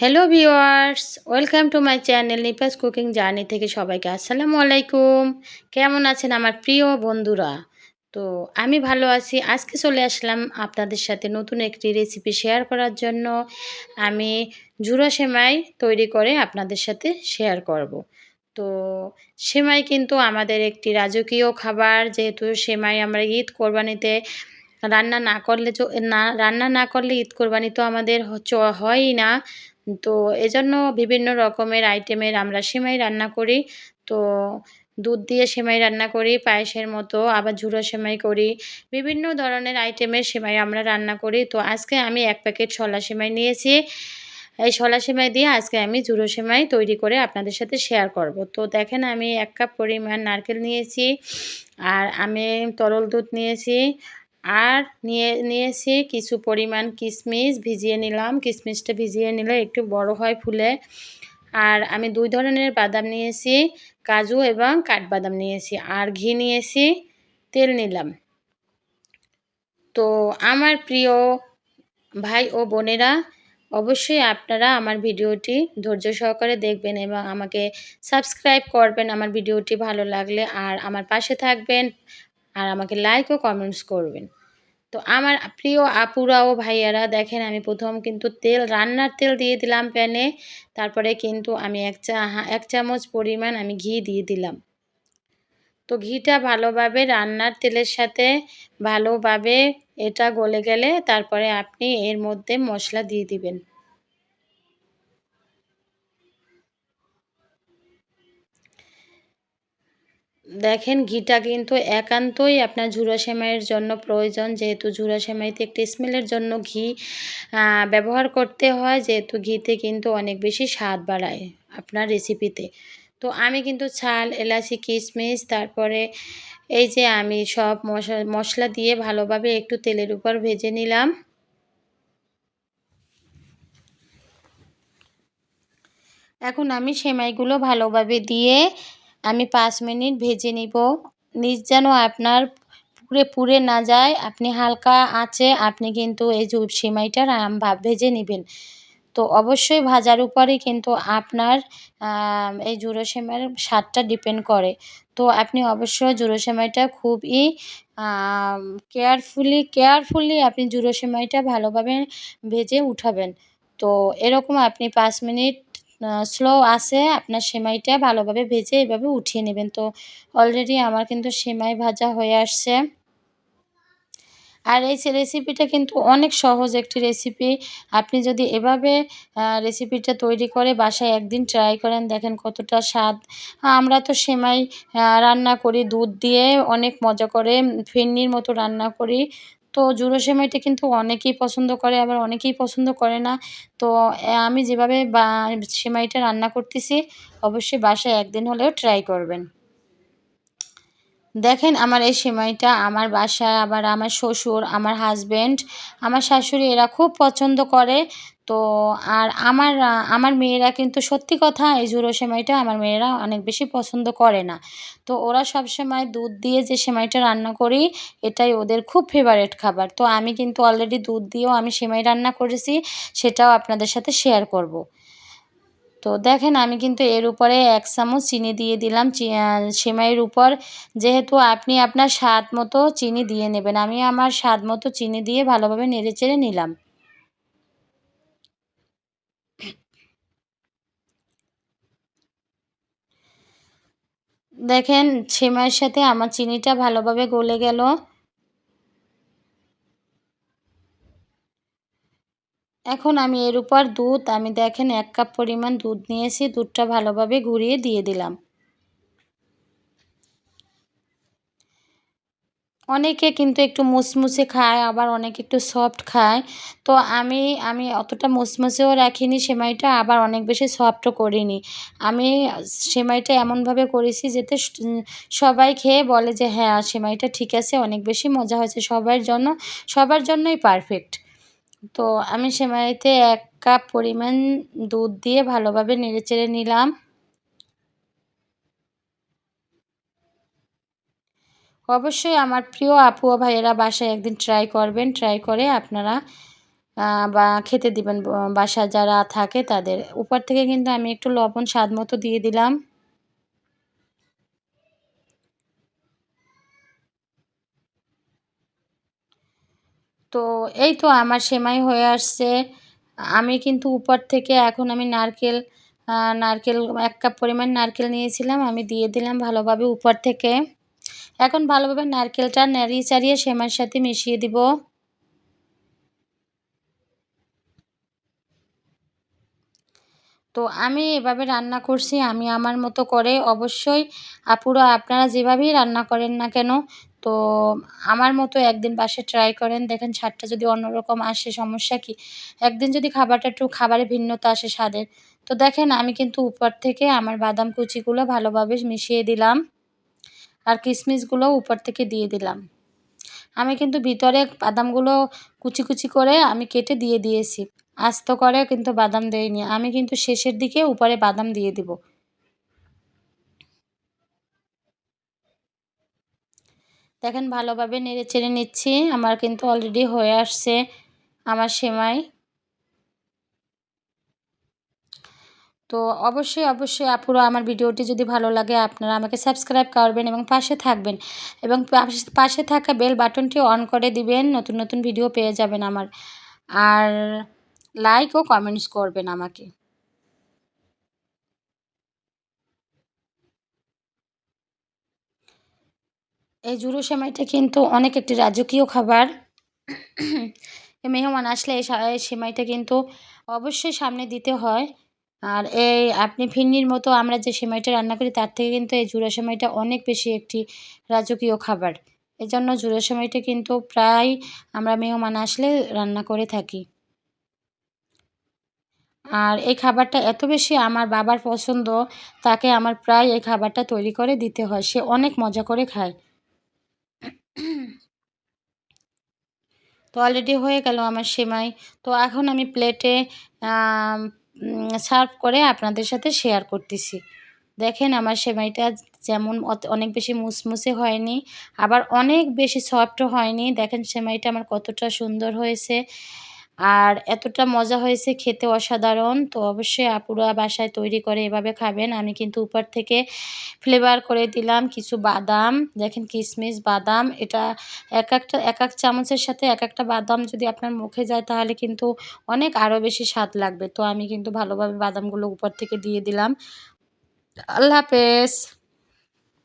Hello viewers welcome to my channel Nipa's cooking journey থেকে সবাইকে আসসালামু আলাইকুম। কেমন আছেন আমার প্রিয় বন্ধুরা? তো আমি ভালো আছি। আজকে চলে আসলাম আপনাদের সাথে নতুন একটি রেসিপি শেয়ার করার জন্য। আমি ঝুড়ো সেমাই তৈরি করে আপনাদের সাথে শেয়ার করব। তো সেমাই কিন্তু আমাদের একটি রাজকীয় খাবার। যেহেতু সেমাই আমরা ঈদ কোরবানিতে রান্না না করলে না রান্না না করলে ঈদ কোরবানি তো আমাদের হয়ই না। তো এজন্য বিভিন্ন রকমের আইটেমের আমরা সেমাই রান্না করি। তো দুধ দিয়ে সেমাই রান্না করি, পায়েসের মতো, আবার ঝুড়ো সেমাই করি। বিভিন্ন ধরনের আইটেমের সেমাই আমরা রান্না করি। তো আজকে আমি এক প্যাকেট ছলা সেমাই নিয়েছি। এই ছলা সেমাই দিয়ে আজকে আমি ঝুড়ো সেমাই তৈরি করে আপনাদের সাথে শেয়ার করব। তো দেখেন আমি এক কাপ পরিমাণ নারকেল নিয়েছি। আর আমি তরল দুধ নিয়েছি। আর নিয়ে, নিয়েছি কিছু পরিমাণ কিশমিশ ভিজিয়ে নিলাম। কিশমিশটা ভিজিয়ে নিলে একটু বড় হয় ফুলে। আর আমি দুই ধরনের বাদাম নিয়েছি, কাজু এবং কাঠবাদাম নিয়েছি। আর ঘি নিয়েছি, তেল নিলাম। তো আমার প্রিয় ভাই ও বোনেরা, অবশ্যই আপনারা আমার ভিডিওটি ধৈর্য সহকারে দেখবেন এবং আমাকে সাবস্ক্রাইব করবেন আমার ভিডিওটি ভালো লাগলে। আর আমার পাশে থাকবেন আর আমাকে লাইক ও কমেন্টস করবেন। তো আমার প্রিয় আপুরা ও ভাইয়ারা, দেখেন আমি প্রথম কিন্তু তেল, রান্নার তেল দিয়ে দিলাম প্যানে তারপরে কিন্তু আমি এক চা, এক চামচ পরিমাণ আমি ঘি দিয়ে দিলাম। তো ঘিটা ভালোভাবে রান্নার তেলের সাথে ভালোভাবে এটা গলে গেলে তারপরে আপনি এর মধ্যে মশলা দিয়ে দিবেন। দেখেন, ঘিটা কিন্তু একান্তই আপনার ঝুড়ো সেমাইয়ের জন্য প্রয়োজন। যেহেতু ঝুড়ো সেমাইতে একটি স্মেলের জন্য ঘি ব্যবহার করতে হয়, যেহেতু ঘিতে কিন্তু অনেক বেশি স্বাদ বাড়ায় আপনার রেসিপিতে তো আমি কিন্তু ছাল এলাচি, কিশমিশ, তারপরে এই যে আমি সব মশলা দিয়ে ভালোভাবে একটু তেলের উপর ভেজে নিলাম। এখন আমি সেমাইগুলো ভালোভাবে দিয়ে আমি পাঁচ মিনিট ভেজে নিব। নিচ যেন আপনার পুরে পুড়ে না যায়। আপনি হালকা আঁচে আপনি কিন্তু এই সিমাইটা ভেজে নেবেন। তো অবশ্যই ভাজার উপরেই কিন্তু আপনার এই জুড়ো সেমাইয়ের স্বাদটা ডিপেন্ড করে। তো আপনি অবশ্যই জুড়ো সেমাইটা খুবই কেয়ারফুলি কেয়ারফুলি আপনি জুড়ো সেমাইটা ভালোভাবে ভেজে উঠাবেন। তো এরকম আপনি পাঁচ মিনিট স্লো আছে, আপনার সেমাইটা ভালোভাবে ভেজে এভাবে উঠিয়ে নেবেন। তো অলরেডি আমার কিন্তু সেমাই ভাজা হয়ে আসছে। আর এই রেসিপিটা কিন্তু অনেক সহজ একটি রেসিপি আপনি যদি এভাবে রেসিপিটা তৈরি করে বাসায় একদিন ট্রাই করেন, দেখেন কতটা স্বাদ। আমরা তো সেমাই রান্না করি দুধ দিয়ে, অনেক মজা করে ফেন্নির মতো রান্না করি। তো জুড়ো সেমাইটা কিন্তু অনেকেই পছন্দ করে, আবার অনেকেই পছন্দ করে না। তো আমি যেভাবে বা, সেমাইটা রান্না করতেছি, অবশ্যই বাসায় একদিন হলেও ট্রাই করবেন। দেখেন আমার এই সেমাইটা আমার বাসায় আবার আমার শ্বশুর, আমার হাজব্যান্ড আমার শাশুড়ি এরা খুব পছন্দ করে। তো আর আমার আমার মেয়েরা কিন্তু সত্যি কথা এই জুড়ো সেমাইটা আমার মেয়েরা অনেক বেশি পছন্দ করে না। তো ওরা সব সময় দুধ দিয়ে যে সেমাইটা রান্না করি, এটাই ওদের খুব ফেভারেট খাবার। তো আমি কিন্তু অলরেডি দুধ দিয়েও আমি সেমাই রান্না করেছি, সেটাও আপনাদের সাথে শেয়ার করব। তো দেখেন, আমি কিন্তু এর উপরে এক চামচ চিনি দিয়ে দিলাম। সেমাইয়ের উপর। যেহেতু আপনি আপনার স্বাদ মতো চিনি দিয়ে নেবেন, আমি আমার স্বাদ মতো চিনি দিয়ে ভালোভাবে নেড়ে চেড়ে নিলাম। দেখেন, সেমাইয়ের সাথে আমার চিনিটা ভালোভাবে গলে গেল। এখন আমি এর উপর দুধ, আমি দেখেন এক কাপ পরিমাণ দুধ নিয়েছি, দুধটা ভালোভাবে ঘুরিয়ে দিয়ে দিলাম। অনেকে কিন্তু একটু মুসমুসে খায়, আবার অনেকে একটু সফট খায়। তো আমি আমি অতটা মুসমুসেও রাখিনি, সেমাইটা আবার অনেক বেশি সফটও করিনি। আমি সেমাইটা এমনভাবে করেছি যাতে সবাই খেয়ে বলে যে হ্যাঁ সেমাইটা ঠিক আছে, অনেক বেশি মজা হয়েছে, সবার জন্য, সবার জন্যই পারফেক্ট তো আমি সেমাইতে এক কাপ পরিমাণ দুধ দিয়ে ভালোভাবে নেড়েচেড়ে নিলাম। অবশ্যই আমার প্রিয় আপু ও ভাইয়েরা বাসায় একদিন ট্রাই করবেন। ট্রাই করে আপনারা বা খেতে দিবেন, বাসায় যারা থাকে তাদের। উপর থেকে কিন্তু আমি একটু লবণ স্বাদ মতো দিয়ে দিলাম। তো এই তো আমার সেমাই হয়ে আসছে। আমি কিন্তু উপর থেকে এখন আমি নারকেল নারকেল, এক কাপ পরিমাণ নারকেল নিয়েছিলাম, আমি দিয়ে দিলাম ভালোভাবে উপর থেকে। এখন ভালোভাবে নারকেলটা নাড়িয়ে চাড়িয়ে সেমাইয়ের সাথে মিশিয়ে দিব। তো আমি এভাবে রান্না করছি, আমি আমার মতো করে। অবশ্যই আপুরা, আপনারা যেভাবেই রান্না করেন না কেন তো আমার মতো একদিন বাসে ট্রাই করেন, দেখেন স্বাদটা যদি অন্যরকম আসে, সমস্যা কি? একদিন যদি খাবারটা একটু খাবারে ভিন্নতা আসে স্বাদের। তো দেখেন আমি কিন্তু উপর থেকে আমার বাদাম কুচিগুলো ভালোভাবে মিশিয়ে দিলাম আর কিশমিশগুলো উপর থেকে দিয়ে দিলাম। আমি কিন্তু ভিতরে বাদামগুলো কুচি কুচি করে আমি কেটে দিয়ে দিয়েছি। আস্ত করে কিন্তু বাদাম দেয়নি আমি কিন্তু শেষের দিকে উপরে বাদাম দিয়ে দিব। দেখেন ভালোভাবে নেড়ে চেড়ে নিচ্ছি। আমার কিন্তু অলরেডি হয়ে আসছে আমার সেমাই। তো অবশ্যই অবশ্যই আপুরা আমার ভিডিওটি যদি ভালো লাগে, আপনারা আমাকে সাবস্ক্রাইব করবেন এবং পাশে থাকবেন। এবং পাশে থাকা বেল বাটনটি অন করে দিবেন, নতুন নতুন ভিডিও পেয়ে যাবেন আমার। আর লাইক ও কমেন্টস করবেন আমাকে। এই জুড়ো সেমাইটা কিন্তু অনেক একটি রাজকীয় খাবার। মেহমান আসলে এই সেমাইটা কিন্তু অবশ্যই সামনে দিতে হয়। আর এই আপনি ফিন্নির মতো আমরা যে সেমাইটা রান্না করি, তার থেকে কিন্তু এই জুড়ো সেমাইটা অনেক বেশি একটি রাজকীয় খাবার। এজন্য জুড়ো সেমাইটা কিন্তু প্রায় আমরা মেহমান আসলে রান্না করে থাকি। আর এই খাবারটা এত বেশি আমার বাবার পছন্দ, তাকে আমার প্রায় এই খাবারটা তৈরি করে দিতে হয়। সে অনেক মজা করে খায়। তো অলরেডি হয়ে গেল আমার সেমাই। তো এখন আমি প্লেটে সার্ভ করে আপনাদের সাথে শেয়ার করতেছি। দেখেন আমার সেমাইটা যেমন অনেক বেশি মুসমুসে হয়নি, আবার অনেক বেশি সফটও হয়নি। দেখেন সেমাইটা আমার কতটা সুন্দর হয়েছে। আর এতটা মজা হয়েছে খেতে অসাধারণ। তো অবশ্যই আপুরা বাসায় তৈরি করে এভাবে খাবেন। আমি কিন্তু উপর থেকে ফ্লেভার করে দিলাম কিছু বাদাম। দেখেন কিশমিশ বাদাম। এটা এক একটা, এক এক চামচের সাথে এক একটা বাদাম যদি আপনার মুখে যায় তাহলে কিন্তু অনেক আরও বেশি স্বাদ লাগবে। তো আমি কিন্তু ভালোভাবে বাদামগুলো উপর থেকে দিয়ে দিলাম। আল্লাহ হাফেজ।